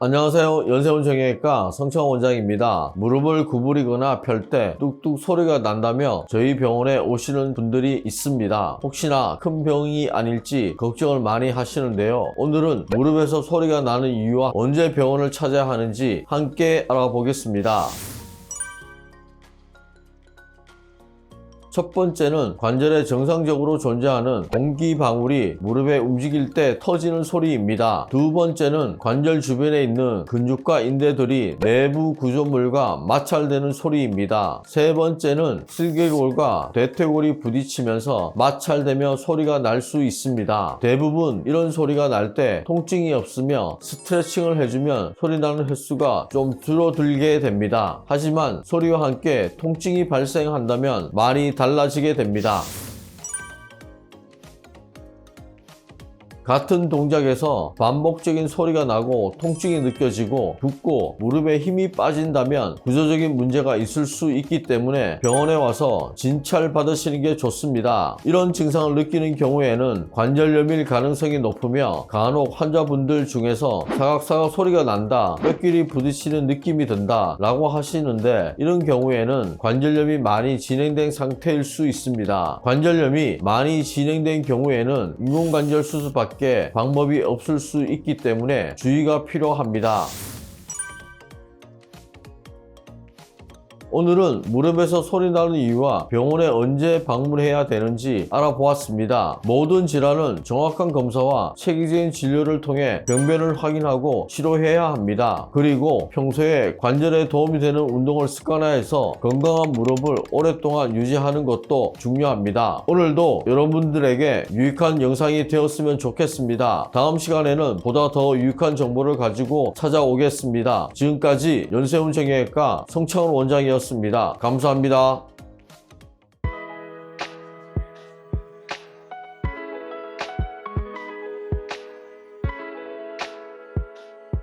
안녕하세요. 연세훈 정형외과 성창 원장입니다. 무릎을 구부리거나 펼 때 뚝뚝 소리가 난다며 저희 병원에 오시는 분들이 있습니다. 혹시나 큰 병이 아닐지 걱정을 많이 하시는데요. 오늘은 무릎에서 소리가 나는 이유와 언제 병원을 찾아야 하는지 함께 알아보겠습니다. 첫 번째는 관절에 정상적으로 존재하는 공기 방울이 무릎에 움직일 때 터지는 소리입니다. 두 번째는 관절 주변에 있는 근육과 인대들이 내부 구조물과 마찰되는 소리입니다. 세 번째는 슬개골과 대퇴골이 부딪히면서 마찰되며 소리가 날 수 있습니다. 대부분 이런 소리가 날 때 통증이 없으며 스트레칭을 해주면 소리 나는 횟수가 좀 줄어들게 됩니다. 하지만 소리와 함께 통증이 발생한다면 많이 달 라지게 됩니다. 같은 동작에서 반복적인 소리가 나고 통증이 느껴지고 붓고 무릎에 힘이 빠진다면 구조적인 문제가 있을 수 있기 때문에 병원에 와서 진찰 받으시는 게 좋습니다. 이런 증상을 느끼는 경우에는 관절염일 가능성이 높으며 간혹 환자분들 중에서 사각사각 소리가 난다, 뼈끼리 부딪히는 느낌이 든다 라고 하시는데 이런 경우에는 관절염이 많이 진행된 상태일 수 있습니다. 관절염이 많이 진행된 경우에는 인공관절 수술밖에 방법이 없을 수 있기 때문에 주의가 필요합니다. 오늘은 무릎에서 소리 나는 이유와 병원에 언제 방문해야 되는지 알아보았습니다. 모든 질환은 정확한 검사와 체계적인 진료를 통해 병변을 확인하고 치료해야 합니다. 그리고 평소에 관절에 도움이 되는 운동을 습관화해서 건강한 무릎을 오랫동안 유지하는 것도 중요합니다. 오늘도 여러분들에게 유익한 영상이 되었으면 좋겠습니다. 다음 시간에는 보다 더 유익한 정보를 가지고 찾아오겠습니다. 지금까지 연세훈 정형외과 성창훈 원장이 었습니다. 감사합니다.